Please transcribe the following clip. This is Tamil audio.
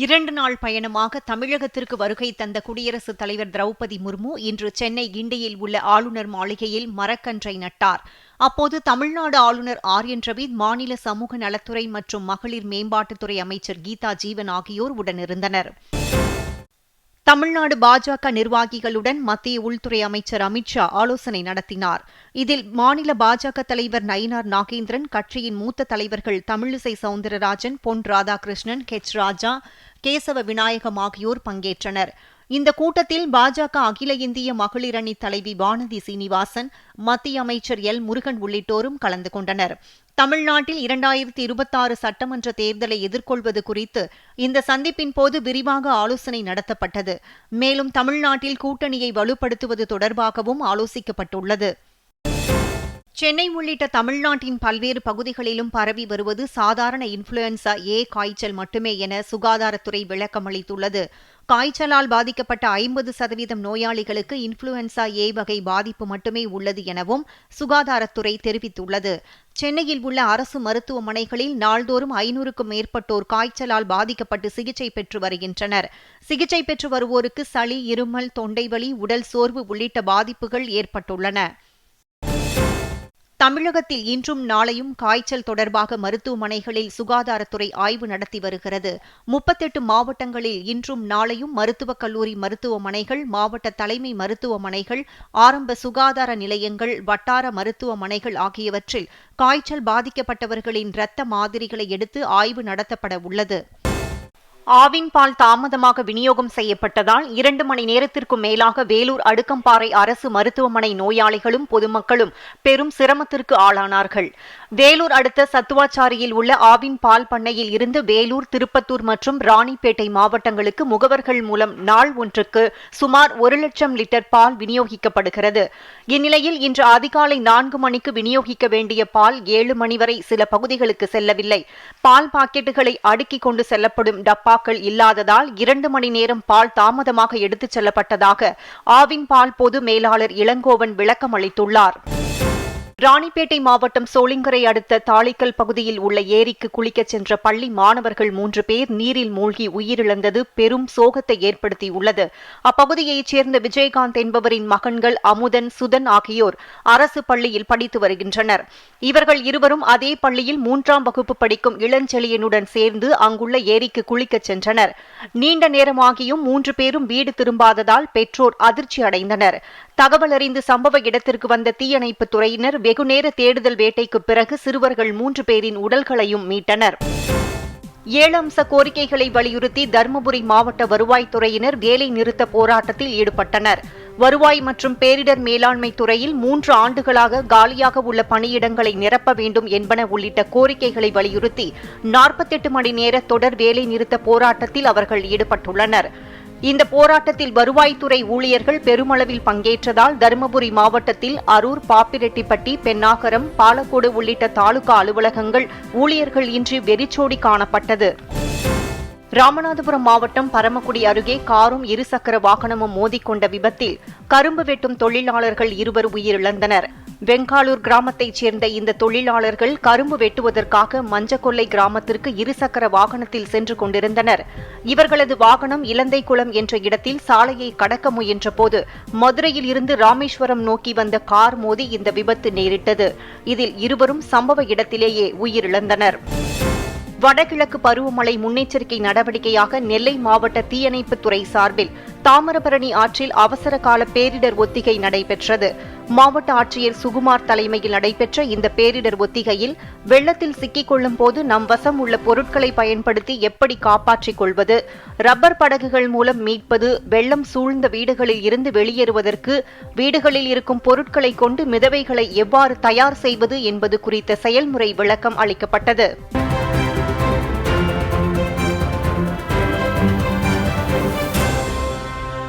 இரண்டு நாள் பயணமாக தமிழகத்திற்கு வருகை தந்த குடியரசுத் தலைவர் திரௌபதி முர்மு இன்று சென்னை கிண்டியில் உள்ள ஆளுநர் மாளிகையில் மரக்கன்றை நட்டார். அப்போது தமிழ்நாடு ஆளுநர் ஆர். என். ரவி மாநில சமூக நலத்துறை மற்றும் மகளிர் மேம்பாட்டுத்துறை அமைச்சர் கீதா ஜீவன் ஆகியோர் உடனிருந்தனர். தமிழ்நாடு பாஜக நிர்வாகிகளுடன் மத்திய உள்துறை அமைச்சர் அமித்ஷா ஆலோசனை நடத்தினார். இதில் மாநில பாஜக தலைவர் நயினார் நாகேந்திரன் கட்சியின் மூத்த தலைவர்கள் தமிழிசை சவுந்தரராஜன் பொன் ராதாகிருஷ்ணன் ஹெச் ராஜா கேசவ விநாயகம் ஆகியோர் பங்கேற்றனர். இந்த கூட்டத்தில் பாஜக அகில இந்திய மகளிர் அணி தலைவி வானதி சீனிவாசன் மத்திய அமைச்சர் எல். முருகன் உள்ளிட்டோரும் கலந்து கொண்டனர். தமிழ்நாட்டில் இரண்டாயிரத்தி இருபத்தாறு சட்டமன்ற தேர்தலை எதிர்கொள்வது குறித்து இந்த சந்திப்பின் போது விரிவாக ஆலோசனை நடத்தப்பட்டது. மேலும் தமிழ்நாட்டில் கூட்டணியை வலுப்படுத்துவது தொடர்பாகவும் ஆலோசிக்கப்பட்டுள்ளது. சென்னை உள்ளிட்ட தமிழ்நாட்டின் பல்வேறு பகுதிகளிலும் பரவி வருவது சாதாரண இன்ஃபுளுன்சா ஏ காய்ச்சல் மட்டுமே என சுகாதாரத்துறை விளக்கமளித்துள்ளது காய்ச்சலால் பாதிக்கப்பட்ட ஐம்பது சதவீதம் நோயாளிகளுக்கு இன்ஃபுளுன்சா ஏ வகை பாதிப்பு மட்டுமே உள்ளது எனவும் சுகாதாரத்துறை தெரிவித்துள்ளது. சென்னையில் உள்ள அரசு மருத்துவமனைகளில் நாள்தோறும் ஐநூறுக்கும் மேற்பட்டோர் காய்ச்சலால் பாதிக்கப்பட்டு சிகிச்சை பெற்று வருகின்றனர். சிகிச்சை பெற்று வருவோருக்கு சளி இருமல் தொண்டைவலி உடல் சோர்வு உள்ளிட்ட பாதிப்புகள் ஏற்பட்டுள்ளன. தமிழகத்தில் இன்றும் நாளையும் காய்ச்சல் தொடர்பாக மருத்துவமனைகளில் சுகாதாரத்துறை ஆய்வு நடத்தி வருகிறது. முப்பத்தெட்டு மாவட்டங்களில் இன்றும் நாளையும் மருத்துவக் கல்லூரி மருத்துவமனைகள் மாவட்ட தலைமை மருத்துவமனைகள் ஆரம்ப சுகாதார நிலையங்கள் வட்டார மருத்துவமனைகள் ஆகியவற்றில் காய்ச்சல் பாதிக்கப்பட்டவர்களின் இரத்த மாதிரிகளை எடுத்து ஆய்வு நடத்தப்பட உள்ளது. ஆவின் பால் தாமதமாக விநியோகம் செய்யப்பட்டதால் இரண்டு மணி நேரத்திற்கும் மேலாக வேலூர் அடுக்கம்பாறை அரசு மருத்துவமனை நோயாளிகளும் பொதுமக்களும் பெரும் சிரமத்திற்கு ஆளானார்கள். வேலூர் அடுத்த சத்துவாச்சாரியில் உள்ள ஆவின் பால் பண்ணையில் இருந்து வேலூர் திருப்பத்தூர் மற்றும் ராணிப்பேட்டை மாவட்டங்களுக்கு முகவர்கள் மூலம் நாள் ஒன்றுக்கு சுமார் ஒரு லட்சம் லிட்டர் பால் விநியோகிக்கப்படுகிறது. இந்நிலையில் இன்று அதிகாலை நான்கு மணிக்கு விநியோகிக்க வேண்டிய பால் ஏழு மணி வரை சில பகுதிகளுக்கு செல்லவில்லை. பால் பாக்கெட்டுகளை அடுக்கிக் கொண்டு செல்லப்படும் டப்பா டப்பாக்கள் இல்லாததால் இரண்டு மணி நேரம் பால் தாமதமாக எடுத்துச் செல்லப்பட்டதாக ஆவின் பால் பொது மேலாளர் இளங்கோவன் விளக்கம் அளித்துள்ளார் ராணிப்பேட்டை மாவட்டம் சோளிங்கரை அடுத்த தாளிக்கல் பகுதியில் உள்ள ஏரிக்கு குளிக்கச் சென்ற பள்ளி மாணவர்கள் மூன்று பேர் நீரில் மூழ்கி உயிரிழந்தது. பெரும் சோகத்தை ஏற்படுத்தியுள்ளது. அப்பகுதியைச் சேர்ந்த விஜயகாந்த் என்பவரின் மகன்கள் அமுதன் சுதன் ஆகியோர் அரசு பள்ளியில் படித்து வருகின்றனர். இவர்கள் இருவரும் அதே பள்ளியில் மூன்றாம் வகுப்பு படிக்கும் இளஞ்செழியனுடன் சேர்ந்து அங்குள்ள ஏரிக்கு குளிக்கச் சென்றனர். நீண்ட நேரமாகியும் மூன்று பேரும் வீடு திரும்பாததால் பெற்றோர் அதிர்ச்சி அடைந்தனர் தகவல் அறிந்து சம்பவ இடத்திற்கு வந்த தீயணைப்பு துறையினர் வெகுநேர தேடுதல் வேட்டைக்கு பிறகு சிறுவர்கள் மூன்று பேரின் உடல்களையும் மீட்டனர். ஏழம்ச கோரிக்கைகளை வலியுறுத்தி தருமபுரி மாவட்ட வருவாய்த்துறையினர் வேலை நிறுத்த போராட்டத்தில் ஈடுபட்டனர். வருவாய் மற்றும் பேரிடர் மேலாண்மை துறையில் மூன்று ஆண்டுகளாக காலியாக உள்ள பணியிடங்களை நிரப்ப வேண்டும் என்பன உள்ளிட்ட கோரிக்கைகளை வலியுறுத்தி நாற்பத்தெட்டு மணி நேர தொடர் வேலை நிறுத்த போராட்டத்தில் அவர்கள் ஈடுபட்டுள்ளனர். இந்த போராட்டத்தில் வருவாய்த்துறை ஊழியர்கள் பெருமளவில் பங்கேற்றதால் தருமபுரி மாவட்டத்தில் அரூர் பாப்பிரெட்டிப்பட்டி பெண்ணாகரம் பாலக்கோடு உள்ளிட்ட தாலுகா அலுவலகங்கள் ஊழியர்கள் இன்றி வெறிச்சோடி காணப்பட்டது. ராமநாதபுரம் மாவட்டம் பரமக்குடி அருகே காரும் இருசக்கர வாகனமும் மோதிக்கொண்ட விபத்தில் கரும்பு வெட்டும் தொழிலாளர்கள் இருவர் உயிரிழந்தனர். வெங்காலூர் கிராமத்தைச் சேர்ந்த இந்த தொழிலாளர்கள் கரும்பு வெட்டுவதற்காக மஞ்சக்கொல்லை கிராமத்திற்கு இருசக்கர வாகனத்தில் சென்று கொண்டிருந்தனர். இவர்களது வாகனம் இலந்தை குளம் என்ற இடத்தில் சாலையை கடக்க முயன்றபோது மதுரையில் இருந்து ராமேஸ்வரம் நோக்கி வந்த கார் மோதி இந்த விபத்து நேரிட்டது. இதில் இருவரும் சம்பவ இடத்திலேயே உயிரிழந்தனர். வடகிழக்கு பருவமழை முன்னெச்சரிக்கை நடவடிக்கையாக நெல்லை மாவட்ட தீயணைப்புத்துறை சார்பில் தாமிரபரணி ஆற்றில் அவசர கால பேரிடர் ஒத்திகை நடைபெற்றது. மாவட்ட ஆட்சியர் சுகுமார் தலைமையில் நடைபெற்ற இந்த பேரிடர் ஒத்திகையில் வெள்ளத்தில் சிக்கிக் கொள்ளும் போது நம் வசம் உள்ள பொருட்களை பயன்படுத்தி எப்படி காப்பாற்றிக் கொள்வது ரப்பர் படகுகள் மூலம் மீட்பது வெள்ளம் சூழ்ந்த வீடுகளில் இருந்து வெளியேறுவதற்கு வீடுகளில் இருக்கும் பொருட்களை கொண்டு மிதவைகளை எவ்வாறு தயார் செய்வது என்பது குறித்த செயல்முறை விளக்கம் அளிக்கப்பட்டது.